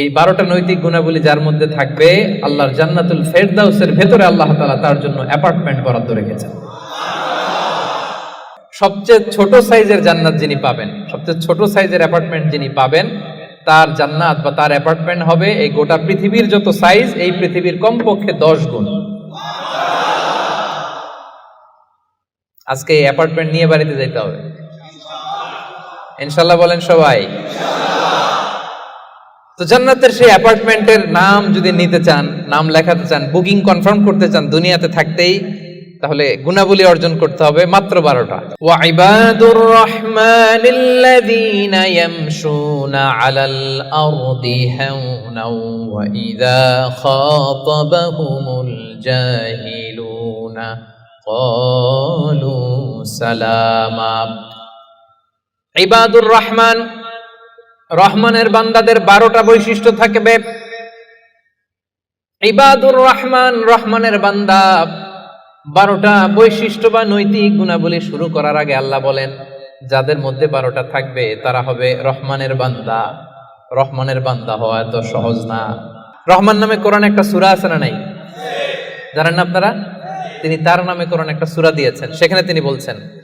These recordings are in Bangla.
এই বারোটা নৈতিক গুণাবলী যার মধ্যে থাকবে আল্লাহর জান্নাতুল ফেরদাউসের ভেতরে আল্লাহ তাআলা তার জন্য অ্যাপার্টমেন্ট বরাদ্দ রেখেছেন। সবচেয়ে ছোট সাইজের জান্নাত যিনি পাবেন, সবচেয়ে ছোট সাইজের অ্যাপার্টমেন্ট যিনি পাবেন, তার জান্নাত বা তার অ্যাপার্টমেন্ট হবে এই গোটা পৃথিবীর যত সাইজ, এই পৃথিবীর কমপক্ষে দশ গুণ। আজকে এই অ্যাপার্টমেন্ট নিয়ে বাড়িতে যেতে হবে। ইনশাল্লাহ বলেন সবাই। তো জান্নাতের সেই অ্যাপার্টমেন্টের নাম যদি নিতে চান, নাম লেখাতে চান, বুকিং কনফার্ম করতে চান দুনিয়াতে থাকতেই, তাহলে গুণাবলী অর্জন করতে হবে মাত্র বারোটা। ওয়াইবাদুর রহমানিল্লাযীনা ইয়ামশুনা আলাল আরদি হাওনা ওয়া ইযা খাতাবাহুমুল জাহিলুনা। ক্বালু সালামা। ইবাদুর রহমান রহমানের বান্দাদের বারোটা বৈশিষ্ট্য থাকবে। ইবাদুর রহমান রহমানের বান্দা বারোটা বৈশিষ্ট্য বা নৈতিক গুণাবলী শুরু করার আগে আল্লাহ বলেন, যাদের মধ্যে বারোটা থাকবে তারা হবে রহমানের বান্দা। রহমানের বান্দা হওয়া এত সহজ না। রহমান নামে কোরআন একটা সুরা আছে না নাই? জানেন না আপনারা? তিনি তার নামে কোরআন একটা সুরা দিয়েছেন। সেখানে তিনি বলছেন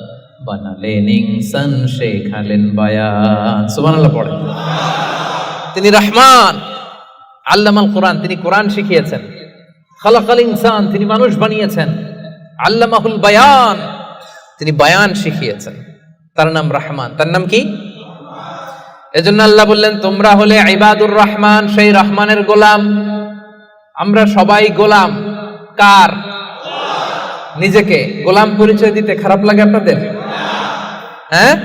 তিনি রহমান, আল্লামাল কোরআন, তিনি কোরআন শিখিয়েছেন। খালাকাল ইনসান, তিনি মানুষ বানিয়েছেন। আল্লামাহুল বায়ান, তিনি বায়ান শিখিয়েছেন। তার নাম রহমান। তার নাম কি? এজন্য আল্লাহ বললেন, তোমরা হলে ইবাদুর রহমান, সেই রহমানের গোলাম। আমরা সবাই গোলাম। কার? নিজেকে। গোলাম পরিচয় দিতে খারাপ লাগে আপনাদের? হ্যাঁ?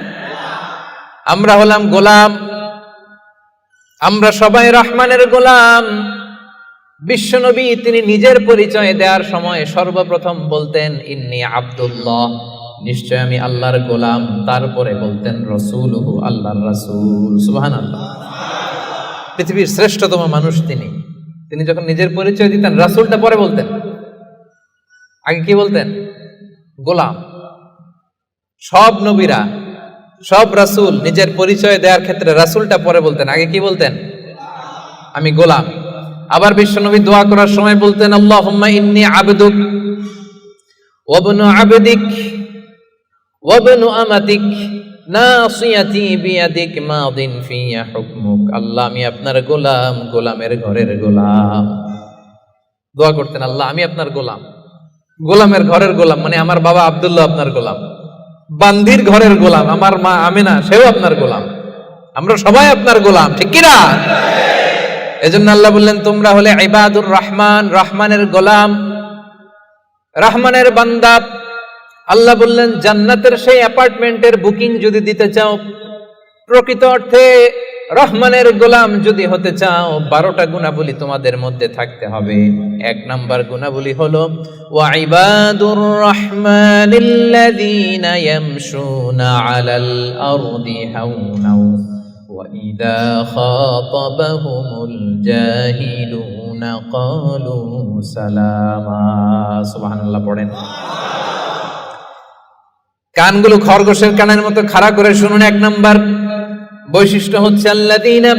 আমরা হলাম গোলাম। আমরা সবাই রহমানের গোলাম। বিশ্বনবী তিনি নিজের পরিচয় দেওয়ার সময় সর্বপ্রথম বলতেন, ইন্নি আব্দুল্লাহ। নিশ্চয় আমি আল্লাহর গোলাম। তারপরে বলতেন রসুল আল্লাহর রাসূল। সুবহান আল্লাহ পৃথিবীর শ্রেষ্ঠতম মানুষ তিনি। তিনি যখন নিজের পরিচয় দিতেন, রাসূলটা পরে বলতেন। আগে কি বলতেন? গোলাম। সব নবীরা, সব রাসূল নিজের পরিচয় দেওয়ার ক্ষেত্রে রাসূলটা পরে বলতেন। আগে কি বলতেন? আমি গোলাম। আবার বিশ্বনবী দোয়া করার সময় বলতেন ইন্নী আবদুক ওয়াবনু আবদিক হুকমুক। আল্লাহ, আমি আপনার গোলাম, গোলামের ঘরের গোলাম। দোয়া করতেন, আল্লাহ, আমি আপনার গোলাম। গোলামের ঘরের গোলাম মানে আমার বাবা আব্দুল্লাহ আপনার গোলাম। বান্দির ঘরের গোলাম, আমার মা আমিনা, সেও আপনার গোলাম। আমরা সবাই আপনার গোলাম, ঠিক কিনা? এজন্য আল্লাহ বললেন, তোমরা হলে ইবাদুর রহমান, রহমানের গোলাম, রহমানের বান্দাব আল্লাহ বললেন, জান্নাতের সেই অ্যাপার্টমেন্টের বুকিং যদি দিতে চাও, প্রকৃত অর্থে রহমানের গোলাম যদি হতে চাও বারোটা গুণাবলী তোমাদের মধ্যে থাকতে হবে এক নাম্বার গুণাবলী হলো ওয়াইবাদুর রহমানিল্লাযীনা ইয়ামশুনা আলাল আরদি হাওনাও وإذا خاطبهم الجاهلون قالوا سلاما سبحان الله পড়েন কানগুলো খরগোশের কানের মতো খাড়া করে শুনুন এক নাম্বার বৈশিষ্ট্য হচ্ছে আল্লাযীনা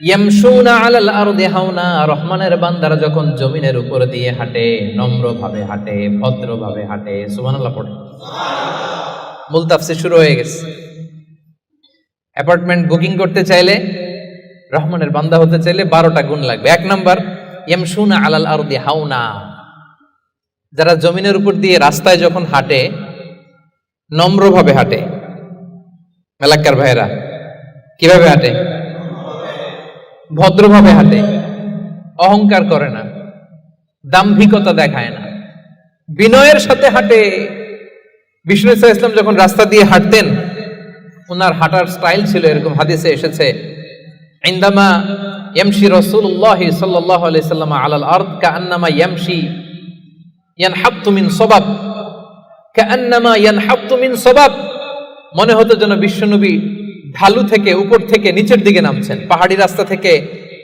ইয়ামশুনা আলাল আরদি হাওনা, রহমানের বান্দারা যখন জমিনের উপর দিয়ে হাঁটে, নম্রভাবে হাঁটে, ভদ্রভাবে হাঁটে, সুবহানাল্লাহ পড়ে। মূল শুরু হয়ে গেছে। অ্যাপার্টমেন্ট বুকিং করতে চাইলে, রহমানের বান্দা হতে চাইলে বারোটা গুণ লাগবে। এক নাম্বার ইয়ামশুনা আলাল আরদি হাওনা। যারা জমিনের উপর দিয়ে রাস্তায় যখন হাঁটে, নম্রভাবে হাঁটে। এলাকার ভাইরা কীভাবে হাঁটে? ভদ্রভাবে হাঁটে। অহংকার করে না। দাম্ভিকতা দেখায় না। বিনয়ের সাথে হাঁটে। বিষ্ণু ইসা ইসলাম যখন রাস্তা দিয়ে হাঁটতেন ওনার হাঁটার স্টাইল ছিল এরকম। হাদিসে এসেছে, ইন্দামা ইয়ামশি রাসূলুল্লাহ সাল্লাল্লাহু আলাইহি সাল্লাম আলাল আরদ, কাআন্নামা ইয়ামশি ইয়ানহাত্তু মিন সবাব, কাআন্নামা ইয়ানহাত্তু মিন সবাব। মনে হতো যেন বিশ্বনবী ঢালু থেকে উপর থেকে নিচের দিকে নামছেন। পাহাড়ি রাস্তা থেকে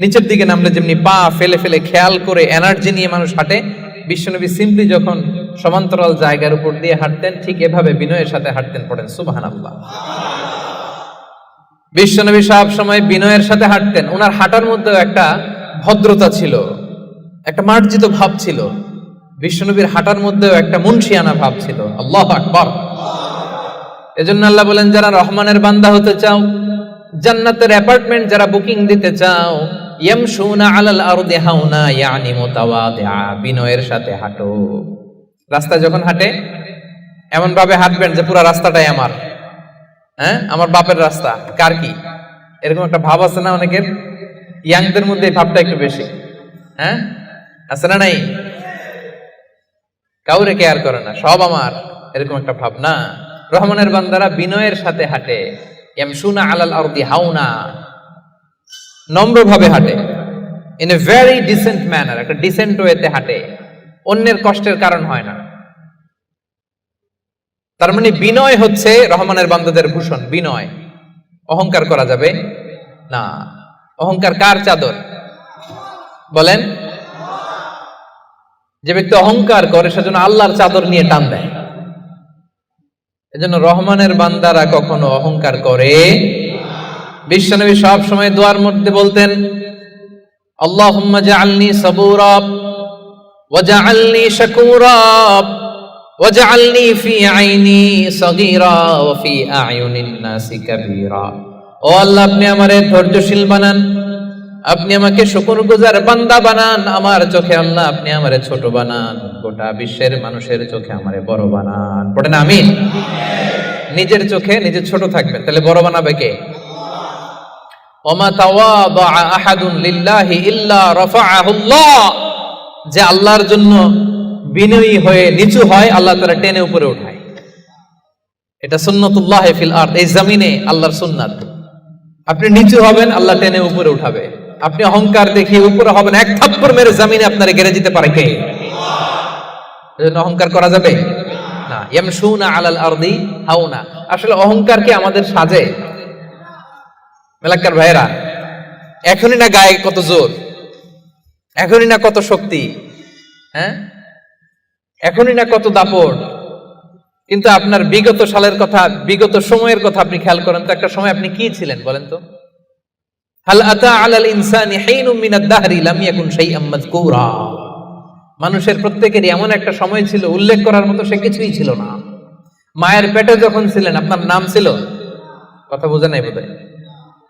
নিচের দিকে নামলে যেমনি পা ফেলে ফেলে খেয়াল করে এনার্জি নিয়ে মানুষ হাঁটে, বিশ্বনবী সিম্পলি যখন সমান্তরাল জায়গার উপর দিয়ে হাঁটতেন, ঠিক এভাবে বিনয়ের সাথে হাঁটতেন পড়েন, সুবহানাল্লাহ। বিশ্বনবী সব সময় বিনয়ের সাথে হাঁটতেন। ওনার হাঁটার মধ্যেও একটা ভদ্রতা ছিল, একটা মার্জিত ভাব ছিল। বিশ্বনবীর হাঁটার মধ্যেও একটা মুন্সিয়ানা ভাব ছিল। আল্লাহ আকবর। এজন্য আল্লাহ বলেন, যারা রহমানের বান্দা হতে চাও, জান্নাতের অ্যাপার্টমেন্ট যারা বুকিং দিতে চাও ইয়াম ইয়ামশুনা আলাল আরদি হাউনা, ইয়ানি মুতাওয়াদিআ, বিনয়ের সাথে হাঁটো। রাস্তা যখন হাঁটে এমন ভাবে হাঁটবেন যে পুরো রাস্তাটাই আমার। হ্যাঁ? আমার বাপের রাস্তা। কার কি? এরকম একটা ভাব আছে না অনেকের? ইয়াংদের মধ্যে ভাবটা একটু বেশি। হ্যাঁ? আছে না নাই? কাউরে কেয়ার করে না, সব আমার। এরকম একটা ভাব না। রহমানের বান্দারা বিনয়ের সাথে হাঁটে। আলাল আরদি হাউনা নম্রভাবে হাঁটে। In a very decent manner একটা ডিসেন্ট ওয়েতে হাঁটে। অন্যের কষ্টের কারণ হয় না। তার মানে বিনয় হচ্ছে রহমানের বান্দাদের ভূষণ, বিনয়। অহংকার করা যাবে না। অহংকার কার চাদর? বলেন। যে ব্যক্তি অহংকার করে সেজন্য আল্লাহর চাদর নিয়ে টান দেয়। এজন্য রহমানের বান্দারা কখনো অহংকার করে। বিশ্বনবী সব সময় দোয়ার মধ্যে বলতেন, আল্লাহুম্মা জাআলনি সাবুরা ওয়া জাআলনি শাকুরা ওয়া জাআলনি ফি আইনি সগীরা ওয়া ফি আয়ুনিন নাসি কাবীরা। ও আল্লাহ, আপনি আমারে ধৈর্যশীল বানান। আপনি আমাকে শুকরগুজার বান্দা বানান, আমার চোখে আল্লাহ আপনি আমারে ছোট বানান, গোটা বিশ্বের মানুষের চোখে আমারে বড় বানান। পড়েন আমিন নিজের চোখে নিজে ছোট থাকবেন, তাহলে বড় বানাবে কে? যে আল্লাহর জন্য বিনয়ী হয়ে নিচু হয়, আল্লাহ তারা টেনে উপরে উঠায়। এটা সুন্নতুল্লাহ ফিল আরদ, এই জমিনে আল্লাহর সুন্নাত। আপনি নিচু হবেন, আল্লাহ টেনে উপরে উঠাবে। আপনি অহংকার দেখিয়ে উপরে হবেন, এক থাপ্পড় মেরে জমিনে আপনারে গেড়ে দিতে পারে কে? অহংকার করা যাবে? না ইয়ামশুনা আলাল আরদি হাউনা আসলে অহংকার কি আমাদের সাজে? মেলাক্কার ভাইরা এখনই না গায়ে কত জোর? এখনই না কত শক্তি? হ্যাঁ? এখনই না কত দাপট? কিন্তু আপনার বিগত সালের কথা, বিগত সময়ের কথা আপনি খেয়াল করেন তো, একটা সময় আপনি কি ছিলেন বলেন তো? হাল আতা আলাল ইনসানি হাইনুম মিনাদ দাহরি লাম ইয়াকুন শাইআম মাযকুরা। মানুষের প্রত্যেকেরই এমন একটা সময় ছিল, উল্লেখ করার মতো সে কিছুই ছিল না। মায়ের পেটে যখন ছিলেন, আপনার নাম ছিল? কথা বোঝে নাই বোধহয়।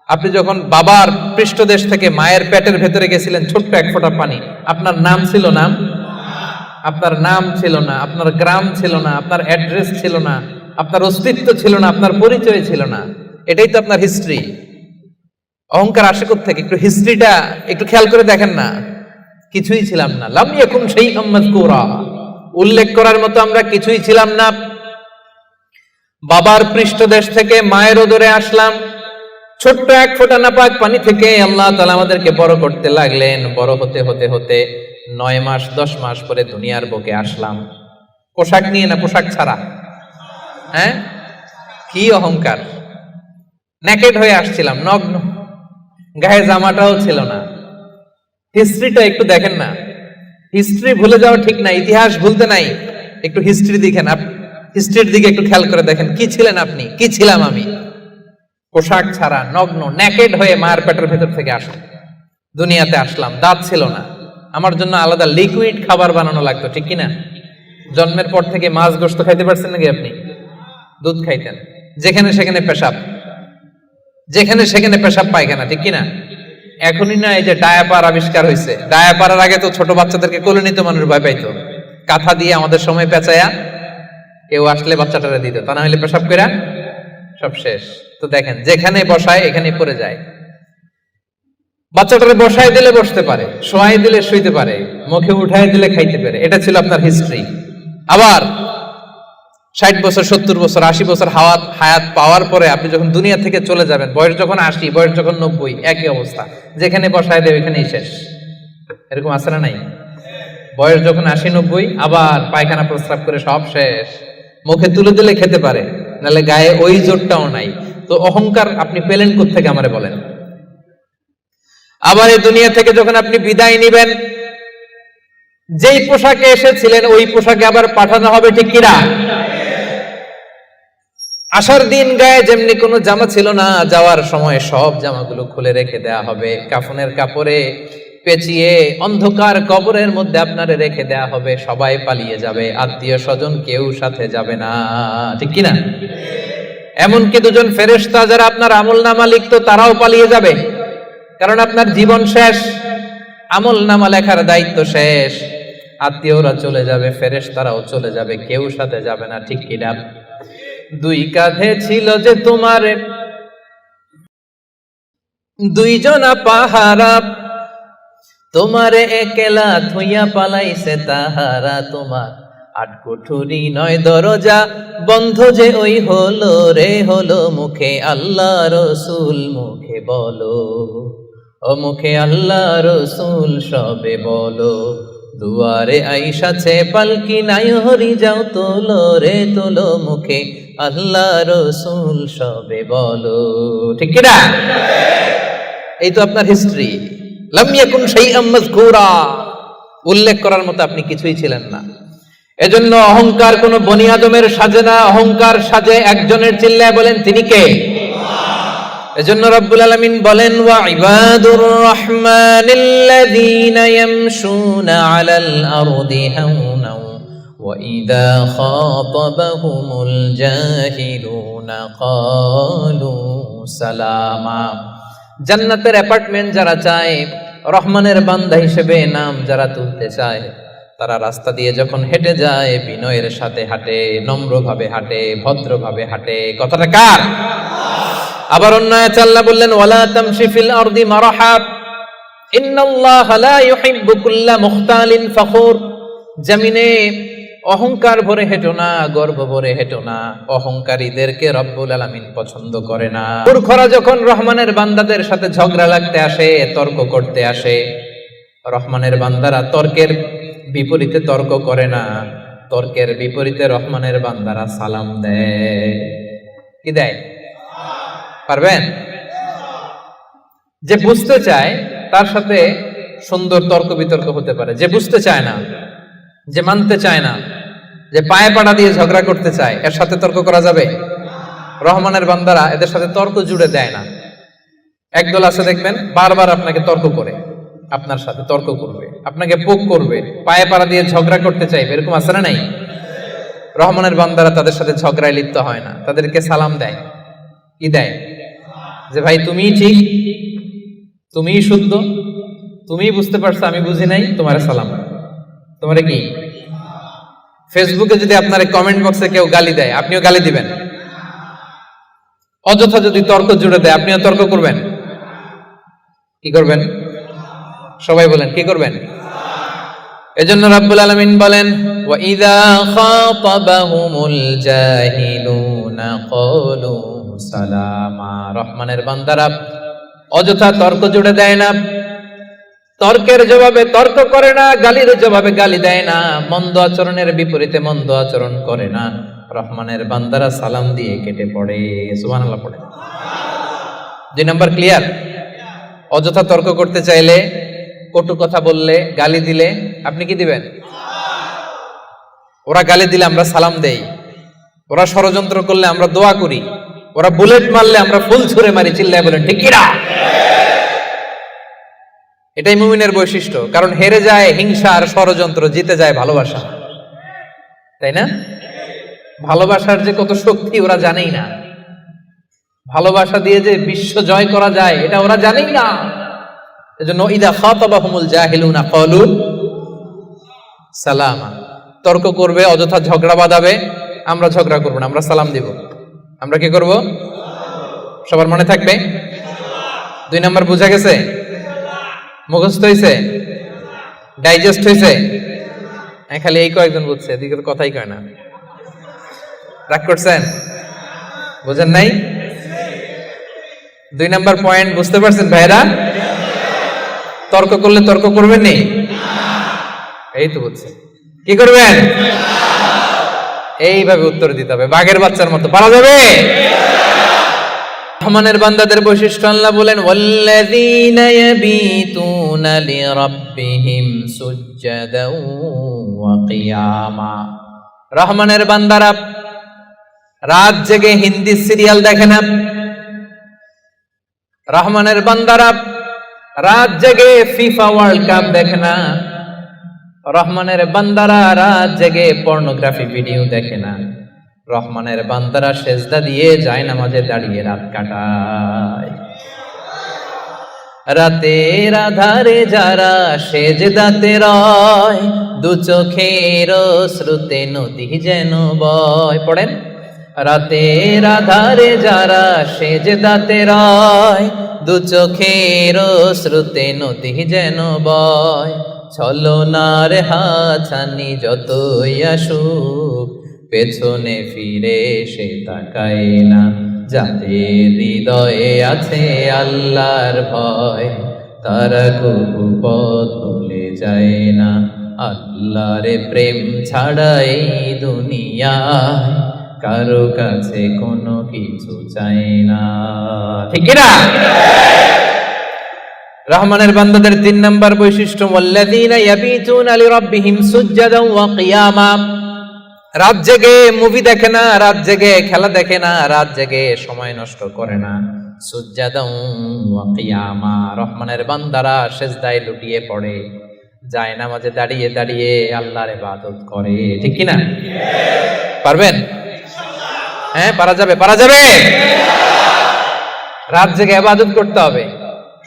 আপনি যখন বাবার পৃষ্ঠদেশ থেকে মায়ের পেটের ভেতরে গেছিলেন, ছোট্ট এক ফোঁটা পানি, আপনার নাম ছিল নাম আপনার নাম ছিল না, আপনার গ্রাম ছিল না, আপনার অ্যাড্রেস ছিল না, আপনার অস্তিত্ব ছিল না, আপনার পরিচয় ছিল না। এটাই তো আপনার হিস্ট্রি। অহংকার আসে থেকে একটু হিস্ট্রিটা একটু খেয়াল করে দেখেন না। কিছুই ছিলাম না। লাম এখন সেই কোরা উল্লেখ করার মতো আমরা কিছুই ছিলাম না। বাবার পৃষ্ঠদেশ থেকে মায়ের ওদরে আসলাম। ছোট্ট এক ফোঁটা নাপাক পানি থেকে আল্লাহ তালা আমাদেরকে বড় করতে লাগলেন। বড় হতে হতে হতে নয় মাস, দশ মাস পরে দুনিয়ার বুকে আসলাম। পোশাক নিয়ে না পোশাক ছাড়া? হ্যাঁ? কি অহংকার? নেকেড হয়ে আসছিলাম, নগ্ন। গায়ে জামাটাও ছিল না। হিস্ট্রিটা একটু দেখেন না। হিস্ট্রি ভুলে যাওয়া ঠিক না, ইতিহাস ভুলতে নাই। একটু হিস্ট্রি দেখেন হিস্ট্রির দিকে একটু খেয়াল করে দেখেন, কি ছিলেন আপনি? কি ছিলাম আমি? পোশাক ছাড়া, নগ্ন ন্যাকেড হয়ে মায়ের পেটের ভেতর থেকে আসলাম। দুনিয়াতে আসলাম, দাঁত ছিল না। আমার জন্য আলাদা লিকুইড খাবার বানানো লাগতো, ঠিক কিনা? জন্মের পর থেকে মাছ গোস্ত খাইতে পারছেন নাকি আপনি? দুধ খাইতেন। যেখানে সেখানে পেশাব। যেখানে সেখানে পেশাব পায়খানা ঠিক কিনা? এখনই না, এই যে ডায়াপার আবিষ্কার হয়েছে ডায়াপারের আগে তো ছোট বাচ্চাদেরকে কোলে নিতে, মানুষ ভয় পাইতো। কাঁথা দিয়ে আমাদের সময় পেঁচায়া কেউ আসলে বাচ্চাটারে দিত, তা না হলে পেশাব করে সব শেষ। তো দেখেন, যেখানে বসায় এখানে পড়ে যায়। বাচ্চাটারে বসায় দিলে বসতে পারে শোয়াই দিলে শুইতে পারে, মুখে উঠাই দিলে খাইতে পারে। এটা ছিল আপনার হিস্ট্রি আবার ষাট বছর, সত্তর বছর, আশি বছর হাওয়াত, হায়াত পাওয়ার পরে আপনি যখন দুনিয়া থেকে চলে যাবেন, বয়স যখন আশি, বয়স যখন নব্বই, একই অবস্থা। যেখানে বসায় দেবে ওইখানেই শেষ। এরকম আছে না নাই? বয়স যখন আশি, নব্বই, আবার পায়খানা প্রস্রাব করে সব শেষ। মুখে তুলে দিলে খেতে পারে, নাহলে গায়ে ওই জোরটাও নাই। তো অহংকার আপনি পেলেন থেকে আমারে বলেন? আবার এই দুনিয়া থেকে যখন আপনি বিদায় নিবেন, যেই পোশাকে এসেছিলেন, ওই পোশাকে আবার পাঠানো হবে ঠিক কিনা? আসার দিন গায়ে যেমনি কোনো জামা ছিল না, যাওয়ার সময় সব জামাগুলো খুলে রেখে দেয়া হবে। কাফনের কাপড়ে পেঁচিয়ে অন্ধকার কবরের মধ্যে আপনারে রেখে দেয়া হবে, সবাই পালিয়ে যাবে, আত্মীয় স্বজন কেউ সাথে যাবে না। ঠিক কিনা? এমনকি দুজন ফেরেশতা যারা আপনার আমল নামা লিখতো, তারাও পালিয়ে যাবে। কারণ আপনার জীবন শেষ, আমল নামা লেখার দায়িত্ব শেষ। আত্মীয়রা চলে যাবে, ফেরেশতারাও চলে যাবে, কেউ সাথে যাবে না, ঠিক কিনা? দুই কাঁধে ছিল যে তোমার। দুইজনা পাহারা, তোমারে একেলা থুইয়া পালাইছে তাহারা তোমার। আট কুঠুরি নয় দরজা, বন্ধ যে ওই হলো রে, হলো মুখে আল্লাহ রসুল, মুখে বলো। ও মুখে আল্লাহ রসুল, সবে বলো। দুয়ারে আইসাছে পালকি নাই হরি যাও তোলো রে, তোলো মুখে আল্লাহ রসুল সবে বলো। ঠিক কিনা? এই তো আপনার হিস্ট্রি লামিয়াকুন সেই আম্মাজকুরা উল্লেখ করার মতো আপনি কিছুই ছিলেন না। এজন্য অহংকার কোন বনি আদমের সাজে না, অহংকার সাজে একজনের চিল্লায় বলেন তিনি কে? এজন্য রব্বুল আলামিন বলেন, ওয়া ইবাদুর রহমানিল্লাযীনা ইয়ামশুনা আলাল আরদি হাওনা ইযা খাতাবাহুমুল জাহিলুনা ক্বালু সালামা জান্নাতের অ্যাপার্টমেন্ট যারা চায়, রহমানের বান্দা হিসেবে নাম যারা তুলতে চায়, তারা রাস্তা দিয়ে যখন হেঁটে যায়, বিনয়ের সাথে হাঁটে, নম্রভাবে হাঁটে, ভদ্রভাবে হাঁটে। কথাটা কার? আবার অন্য আল্লাহ বললেন, ওয়ালা তামশি ফিল আরদি মারাহা, ইন্নাল্লাহা লা ইউহিব্বু কুল্লা মুখতালিন ফখুর। জমিনে অহংকার ভরে হেঁটো না, গর্ব ভরে হেঁটো না। অহংকারীদেরকে রব্বুল আলামিন পছন্দ করে না। মূর্খরা যখন রহমানের বান্দাদের সাথে ঝগড়া লাগতে আসে, তর্ক করতে আসে, রহমানের বান্দারা তর্কের বিপরীতে তর্ক করে না। তর্কের বিপরীতে রহমানের বান্দারা সালাম দেয়। কি দেয়? পারবেন? যে বুঝতে চায়, তার সাথে সুন্দর তর্ক বিতর্ক হতে পারে। যে বুঝতে চায় না, যে মানতে চায় না যে পায়ে পাড়া দিয়ে ঝগড়া করতে চায়, এর সাথে তর্ক করা যাবে? রহমানের বান্দারা এদের সাথে তর্ক জুড়ে দেয় না। একদল আছে, দেখবেন, বারবার আপনাকে তর্ক করে, আপনার সাথে তর্ক করবে, আপনাকে পোক করবে, পায়ে পাড়া দিয়ে ঝগড়া করতে চাইবে, এরকম আছে না নাই? রহমানের বান্দারা তাদের সাথে ঝগড়ায় লিপ্ত হয় না, তাদেরকে সালাম দেয়। কি দেয়? যে, ভাই, তুমিই ঠিক, তুমিই শুদ্ধ, তুমিই বুঝতে পারছ, আমি বুঝি নাই, তোমার সালাম। তোমারে কি? ফেসবুকে যদি আপনার কমেন্ট বক্সে কেউ গালি দেয়, আপনিও গালি দিবেন। অযথা যদি তর্ক জুড়ে দেয়, আপনিও তর্ক করবেন। কি করবেন? সবাই বলেন, কি করবেন? এজন্য রাব্বুল আলামিন বলেন ওয়া ইযা খাতাবাহুমুল জাহিলুনা ক্বালু সালামা। রহমানের বান্দারা, অযথা তর্ক জুড়ে দেয় না। তর্কের জবাবে তর্ক করে না, গালির জবাবে গালি দেয় না, মন্দ আচরণের বিপরীতে মন্দ আচরণ করে না। রহমানের বান্দারা সালাম দিয়ে কেটে পড়ে, সুবহানাল্লাহ পড়ে। দুই নাম্বার ক্লিয়ার? অযথা তর্ক করতে চাইলে, কটু কথা বললে, গালি দিলে আপনি কি দিবেন? ওরা গালি দিলে আমরা সালাম দেই। ওরা ষড়যন্ত্র করলে আমরা দোয়া করি। ওরা বুলেট মারলে আমরা ফুল ছুঁড়ে মারি, চিল্লায় বলেন, ঠিক কিনা এটাই মুমিনের বৈশিষ্ট্য। কারণ হেরে যায় হিংসা আর ষড়যন্ত্র, জিতে যায় ভালোবাসা। তাই না? ভালোবাসার যে কত শক্তি ওরা জানেই না। ভালোবাসা দিয়ে যে বিশ্ব জয় করা যায়, এটা ওরা জানেই না। এজন্য ইদা খাতাবাহুমুল জাহিলুনা ক্বালু সালামা। তর্ক করবে, অযথা ঝগড়া বাঁধাবে, আমরা ঝগড়া করব না, আমরা সালাম দিব। আমরা কি করব? সবার মনে থাকবে? দুই নম্বর বুঝা গেছে? মুখস্থ হয়েছে ডাইজেস্ট হয়েছে হ্যাঁ খালি এই কয়েকজন বুঝছে, এদিকে তো কথাই কয় না। রাগ করছেন? বুঝেন নাই? দুই নাম্বার পয়েন্ট বুঝতে পারছেন ভাইরা তর্ক করলে তর্ক করবেন নি? এই তো বুঝছেন কি করবেন? এইভাবে উত্তর দিতে হবে। বাঘের বাচ্চার মতো। পারা যাবে? রহমানের বান্দাদের বৈশিষ্ট্য আল্লাহ বলেন, ওয়াল্লাযীনা ইয়াবিতুনা লিরাব্বিহিম সুজদাও ওয়া কিয়ামা। রহমানের বান্দারা, রাত জেগে হিন্দি সিরিয়াল দেখে না? রহমানের বান্দারা, রাত জেগে ফিফা ওয়ার্ল্ড কাপ দেখে না? রহমানের বান্দারা, রাত জেগে পর্নোগ্রাফি ভিডিও দেখে না? রহমানের বান্দারা সেজদা দিয়ে যায় নামাজে দাঁড়িয়ে রাত কাটায়। রাতের আধারে যারা সেজদাতে রয়, দু চোখের শ্রুতে নদী যেন বয়। পড়েন? রাতের আধারে যারা সেজদাতে রয়, দু চোখের শ্রুতে নদী যেন বয়। ছলনার হাছানি যতই আসুক পেছনে ফিরে সে তাকায় না যাদের হৃদয়ে আছে আল্লাহর ভয়। তারা পথ ভুলে যায় না, আল্লাহর প্রেম ছাড়া এই দুনিয়ায় কারও কাছে কোনো কিছু চাই না। ঠিক না? রহমানের বান্দাদের তিন নম্বর বৈশিষ্ট্য, ওয়াল্লাযীনা ইয়াবিতুনা লিরাব্বিহিম সুজদাও ওয়া কিয়ামা। রাত জেগে মুভি দেখে না, রাত জেগে খেলা দেখে না, রাত জেগে সময় নষ্ট করে না। রহমানের বান্দারা সেজদায় লুটিয়ে পড়ে। যায় নামাজে দাঁড়িয়ে দাঁড়িয়ে আল্লাহর ইবাদত করে। ঠিক কি না পারবেন? হ্যাঁ পারা যাবে পারা যাবে। রাত জেগে ইবাদত করতে হবে।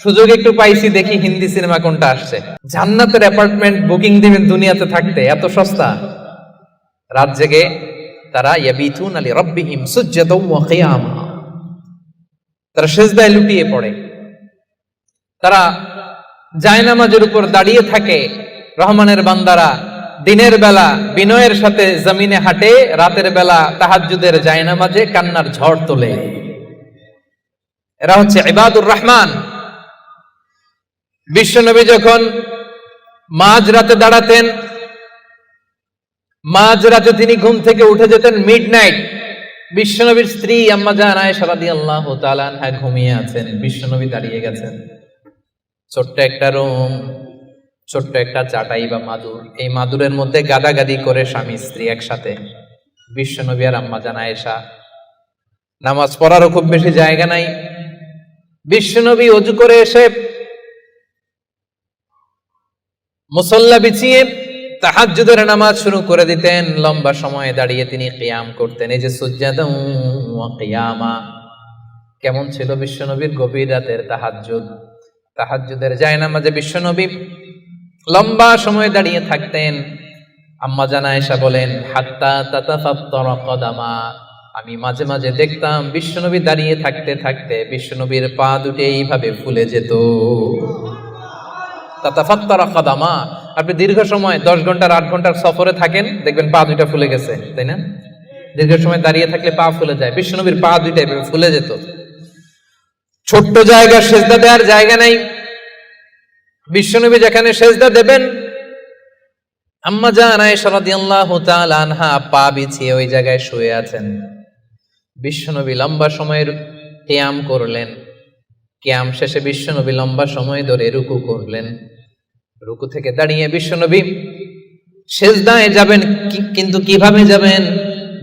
সুযোগ একটু পাইছি, দেখি হিন্দি সিনেমা কোনটা আসছে। জান্নাতের অ্যাপার্টমেন্ট বুকিং দিবেন দুনিয়াতে থাকতে, এত সস্তা। রাত জেগে তারা ইয়াবিতুন আলি রব্বিহিম সুজ্জাদাও ওয়া তারা সেজদায় লুটিয়ে পড়ে। তারা জায়নামাজের উপর দাঁড়িয়ে থাকে রহমানের বান্দারা। দিনের বেলা বিনয়ের সাথে জমিনে হাঁটে, রাতের বেলা তাহাজ্জুদের জায়নামাজে কান্নার ঝড় তোলে। এরা হচ্ছে ইবাদুর রহমান। বিশ্বনবী যখন মাঝ রাতে দাঁড়াতেন মাঝ রাতে তিনি ঘুম থেকে উঠে যেতেন মিড নাইট বিশ্বনবীর স্ত্রী আম্মা জান আয়েশা রাদিয়াল্লাহু তাআলা আনহা ঘুমিয়ে আছেন। বিশ্বনবী দাঁড়িয়ে গেছেন। ছোট্ট একটা রুম, ছোট্ট একটা চাটাই বা মাদুর। এই মাদুরের মধ্যে গাদাগাদি করে স্বামী, স্ত্রী একসাথে। বিশ্বনবী আর আম্মা জান আয়েশা। নামাজ পড়ারও খুব বেশি জায়গা নাই। বিশ্বনবী অজু করে এসে মুসল্লা বিছিয়ে তাহাজ্জুদের নামাজ শুরু করে দিতেন। লম্বা সময় দাঁড়িয়ে তিনি কিয়াম করতেন। এই যে সুজ্জাদাউ কিয়ামা। কেমন ছিল বিশ্বনবীর গভীর রাতের তাহাজ্জুদ? তাহাজ্জুদের জায়নামাজে বিশ্বনবী লম্বা সময় দাঁড়িয়ে থাকতেন। আম্মা জানা এসা বলেন, হাত্তা তাতাফাত্তারা কদামা। আমি মাঝে মাঝে দেখতাম বিশ্বনবী দাঁড়িয়ে থাকতে থাকতে বিশ্বনবীর পা দুটি এইভাবে ফুলে যেত। আপনি দীর্ঘ সময়, দশ ঘণ্টার আট ঘণ্টার সফরে থাকেন, দেখবেন পা দুইটা ফুলে গেছে, তাই না? দীর্ঘ সময় দাঁড়িয়ে থাকলে পা ফুলে যায়। বিশ্বনবীর পা দুইটা এভাবে ফুলে যেত। ছোট্ট জায়গা সেজদা দেওয়ার জায়গা নাই। বিশ্বনবী যেখানে সেজদা দেবেন, আম্মা জান আয়েশা রাদিয়াল্লাহু আনহা পা বিছিয়ে ওই জায়গায় শুয়ে আছেন। বিশ্বনবী লম্বা সময়ের কিয়াম করলেন। কিয়াম শেষে বিশ্বনবী লম্বা সময় ধরে রুকু করলেন। রুকু থেকে দাঁড়িয়ে বিশ্বনবী, সেজদায় যাবেন কিন্তু কীভাবে যাবেন?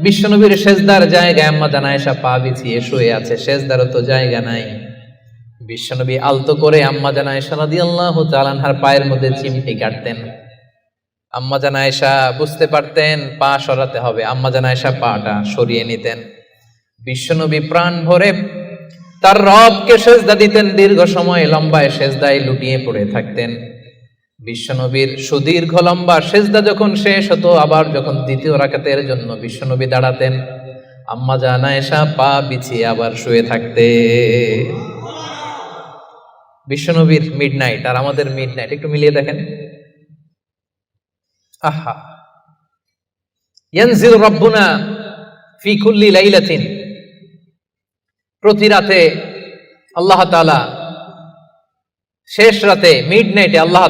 বিশ্বনবীর সেজদার জায়গায় আম্মা জানায়সা পা বিছিয়ে শুয়ে আছে, সেজদারও তো জায়গা নাই। বিশ্বনবী আলতো করে আম্মা জানায়সা রাদিয়াল্লাহু আল্লাহ আনহার পায়ের মধ্যে চিমটি কাটতেন। আম্মা জানায়সা বুঝতে পারতেন, পা সরাতে হবে। আম্মা জানায়সা পাটা সরিয়ে নিতেন। বিশ্বনবী প্রাণ ভরে তার রবকে সেজদা দিতেন। দীর্ঘ সময় লম্বায় সেজদায় লুটিয়ে পড়ে থাকতেন। বিশ্বনবীর সুদীর্ঘ লম্বা সেজদা যখন শেষ হতো, আবার যখন দ্বিতীয় রাকাতের জন্য বিশ্বনবী দাঁড়াতেন, আম্মা জানা এসা পা বিছিয়ে আবার শুয়ে থাকতে। বিশ্বনবীর মিড নাইট আর আমাদের মিড নাইট একটু মিলিয়ে দেখেন। আহা। ইয়ানজিল রব্বুনা ফিকুল্লি লাইলাতিন। প্রতি রাতে আল্লাহ তালা শেষ রাতে মিড নাইটে আল্লাহ